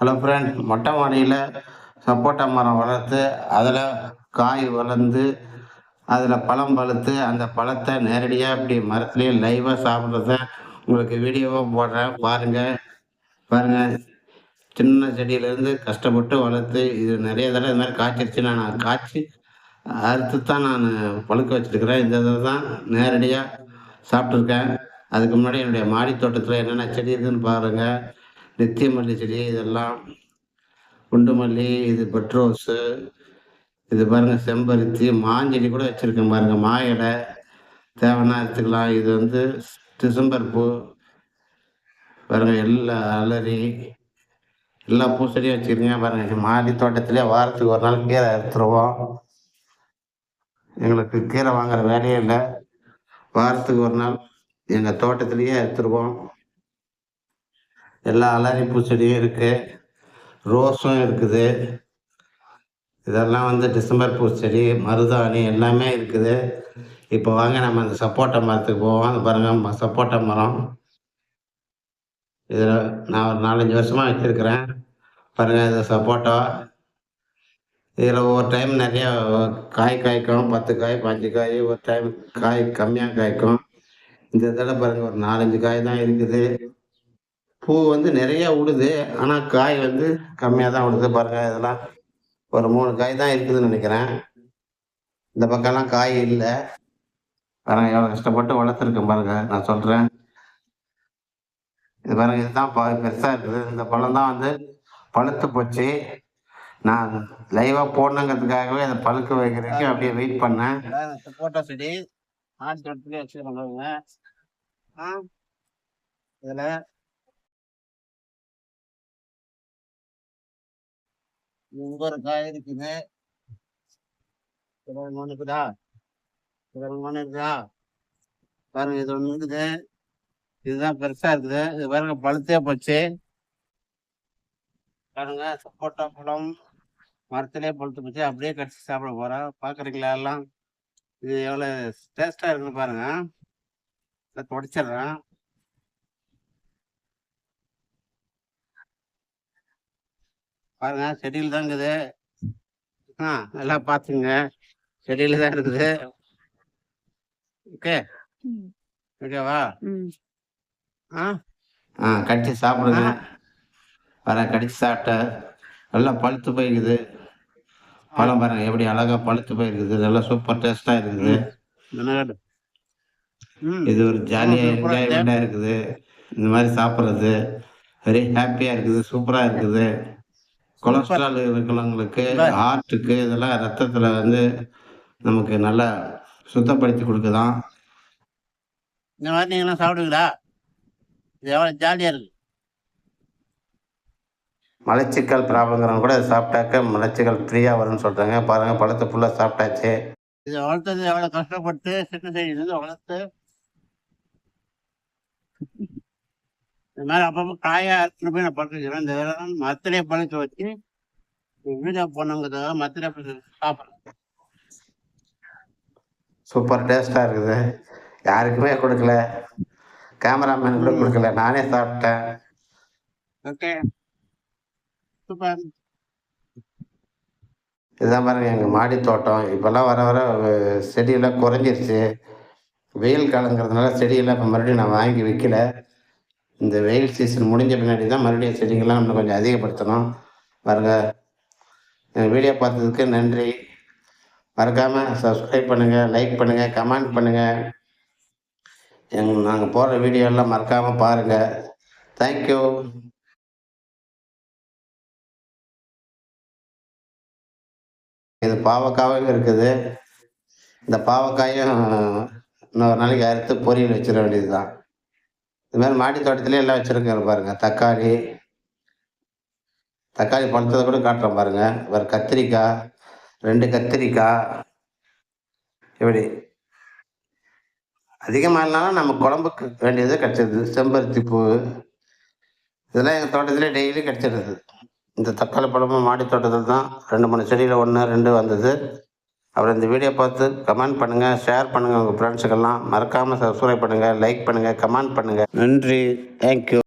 Hello friend மொட்டை மாடியில் சப்போட்டா மரம் வளர்த்து அதில் காய் வளர்ந்து அதில் பழம் பழுத்து அந்த பழத்தை நேரடியாக இப்படி மரத்துலேயே லைவாக சாப்பிட்றத உங்களுக்கு வீடியோவாக போடுறேன். பாருங்கள் பாருங்கள் சின்ன செடியிலேருந்து கஷ்டப்பட்டு வளர்த்து இது நிறைய தடவை இது மாதிரி காய்ச்சிருச்சு. நான் காய்ச்சி அறுத்து தான் நான் பழுக்க வச்சுருக்கிறேன். இந்த இதை தான் நேரடியாக சாப்பிட்ருக்கேன் அதுக்கு முன்னாடி என்னுடைய மாடி தோட்டத்தில் என்னென்ன செடி இருக்குதுன்னு பாருங்கள் நித்திய மல்லி செடி இதெல்லாம் குண்டு மல்லி இது பெட்ரோஸு இது பாருங்கள் செம்பருத்தி மாஞ்செடி கூட வச்சுருக்கேன் பாருங்கள் மா இலை தேவைன்னா எடுத்துக்கலாம். இது வந்து டிசம்பர் பூ பாருங்கள் எல்லா அலறி எல்லா பூச்செடியும் வச்சுருக்கீங்க பாருங்கள் மாடி தோட்டத்திலே வாரத்துக்கு ஒரு நாள் கீரை எடுத்துருவோம். எங்களுக்கு கீரை வாங்குற வேலையே இல்லை. வாரத்துக்கு ஒரு நாள் எங்கள் தோட்டத்திலேயே எடுத்துருவோம். எல்லா அலரி பூச்செடியும் இருக்குது ரோஸும் இருக்குது. இதெல்லாம் வந்து டிசம்பர் பூச்செடி மருதாணி எல்லாமே இருக்குது. இப்போ வாங்க நம்ம அந்த சப்போட்டா மரத்துக்கு போவோம். அது பாருங்கள் சப்போட்டா மரம். இதில் நான் ஒரு நாலஞ்சு வருஷமாக வச்சுருக்கிறேன். பாருங்கள் இது சப்போட்டா. இதில் ஒவ்வொரு டைம் நிறையா காய் காய்க்கும். பத்து காய் பாஞ்சு காய் ஒரு டைம் காய் கம்மியாக காய்க்கும். இந்த இதில் பாருங்கள் ஒரு நாலஞ்சு காய் தான் இருக்குது. பூ வந்து நிறைய விடுது ஆனால் காய் வந்து கம்மியாக தான் விடுது பாருங்கள் இதெல்லாம் ஒரு மூணு காய் தான் இருக்குதுன்னு நினைக்கிறேன். இந்த பக்கம்லாம் காய் இல்லை. பாருங்க எவ்வளோ கஷ்டப்பட்டு வளர்த்துருக்கேன் பாருங்க. நான் சொல்கிறேன் இது பாருங்க இதுதான் பெருசாக இருக்குது. இந்த பழம் தான் வந்து பழுத்து போச்சு. நான் லைவாக போடணுங்கிறதுக்காகவே அதை பழுக்க வைக்கிறதுக்கு அப்படியே வெயிட் பண்ணேன். சப்போட்டா செடி ஆட்டு தோட்டத்துலேயே இதில் ஒவ்வொரு ஒரு காய் இருக்குது இருபது இருக்குதா இருபது மூணு இருக்குதா பாருங்க இது ஒன்று இருக்குது. இதுதான் பெருசா இருக்குது. இது பாருங்க பழுத்தே போச்சு. பாருங்க சப்போட்டா பழம் மரத்திலே பழுத்து போச்சு. அப்படியே கடிச்சு சாப்பிட போறோம். பாக்குறீங்களா எல்லாம்? இது எவ்வளோ டேஸ்டா இருக்குன்னு பாருங்க. இதை தொடச்சிடுறேன். பாருங்க செடியில் தான் இருக்குது. ஆ நல்லா பார்த்துங்க செடியில் தான் இருக்குது. ஓகே. ஓகேவா? ஆ? ஆ கடிச்சு சாப்பிடுங்க. வர கடிச்சு சாப்பிட்ட நல்லா பழுத்து போயிருக்குது. பழம் பாருங்க எப்படி அழகா பழுத்து போயிருக்குது. நல்லா சூப்பர் டேஸ்டா இருக்குது. இது ஒரு ஜாலியா என்ஜாய்மெண்டா இருக்குது. இந்த மாதிரி சாப்பிட்றது. வெரி ஹாப்பியா இருக்குது. சூப்பரா இருக்குது. கொலஸ்ட்ரால் இருக்கிறவங்களுக்கு ஹார்ட்டுக்கு இதெல்லாம் ரத்தத்தில் வந்து நமக்கு நல்லா சுத்தப்படுத்தி கொடுக்குதான். இந்த மாதிரி நீங்களாம் சாப்பிடுவீங்களா? இது எவ்வளோ ஜாலியாக இருக்கு. மலச்சிக்கல் ப்ராப்ளங்கிறவங்க கூட சாப்பிட்டாக்க மலச்சிக்கல் ஃப்ரீயாக வரும்னு சொல்கிறாங்க பாருங்கள் பழத்தை ஃபுல்லாக சாப்பிட்டாச்சு. இதை வளர்த்தது எவ்வளோ கஷ்டப்பட்டு சின்ன சைடுலேருந்து வளர்த்து இந்த மாதிரி அப்பப்போ காயாக எடுத்துட்டு போய் நான் படுத்துக்கிறேன். இந்த இதெல்லாம் மரத்திலே பழுக்க வச்சு வீடியோ போனவங்கிறதுக்காக மரத்திலே சாப்பிட்றேன் சூப்பர் டேஸ்டாக இருக்குது. யாருக்குமே கொடுக்கல. கேமராமேன் கூட கொடுக்கல. நானே சாப்பிட்டேன். ஓகே சூப்பர் இதுதான் பாருங்க எங்கள் மாடி தோட்டம். இப்போல்லாம் வர வர செடியெல்லாம் குறைஞ்சிருச்சு. வெயில் காலங்கிறதுனால செடியெல்லாம் இப்போ மறுபடியும் நான் வாங்கி வைக்கல. இந்த வெயில் சீசன் முடிஞ்ச பின்னாடி தான் மறுபடியும் செடிகள்லாம் நம்ம கொஞ்சம் அதிகப்படுத்தணும். பாருங்க. வீடியோ பார்த்ததுக்கு நன்றி. மறக்காமல் சப்ஸ்கிரைப் பண்ணுங்கள் லைக் பண்ணுங்கள் கமெண்ட் பண்ணுங்கள் எங் நாங்கள் போடுற வீடியோலாம் மறக்காமல் பாருங்கள் தேங்க்யூ இது பாவக்காயும் இருக்குது. இந்த பாவக்காயும் இன்னொரு நாளைக்கு அறுத்து பொரியல் வச்சிட வேண்டியது தான் இது மாதிரி மாடி தோட்டத்திலே எல்லாம் வச்சுருக்கேன் பாருங்கள் தக்காளி. தக்காளி பழத்ததை கூட காட்டுறேன் பாருங்கள் ஒரு கத்திரிக்காய் ரெண்டு கத்திரிக்காய். இப்படி. அதிகமாக நம்ம குழம்புக்கு வேண்டியது கிடச்சிருது. செம்பருத்தி பூ. இதெல்லாம் எங்கள் தோட்டத்திலே டெய்லி கிடச்சிருது. இந்த தக்காளி பழமும் மாடி தோட்டத்தில் தான். ரெண்டு மூணு செடியில் ஒன்று ரெண்டு வந்தது. அப்புறம் இந்த வீடியோ பார்த்து கமெண்ட் பண்ணுங்கள் ஷேர் பண்ணுங்கள் உங்கள் ஃப்ரெண்ட்ஸுக்கெல்லாம் மறக்காமல் சப்ஸ்கிரைப் பண்ணுங்கள் லைக் பண்ணுங்கள் கமெண்ட் பண்ணுங்கள் நன்றி. தேங்க்யூ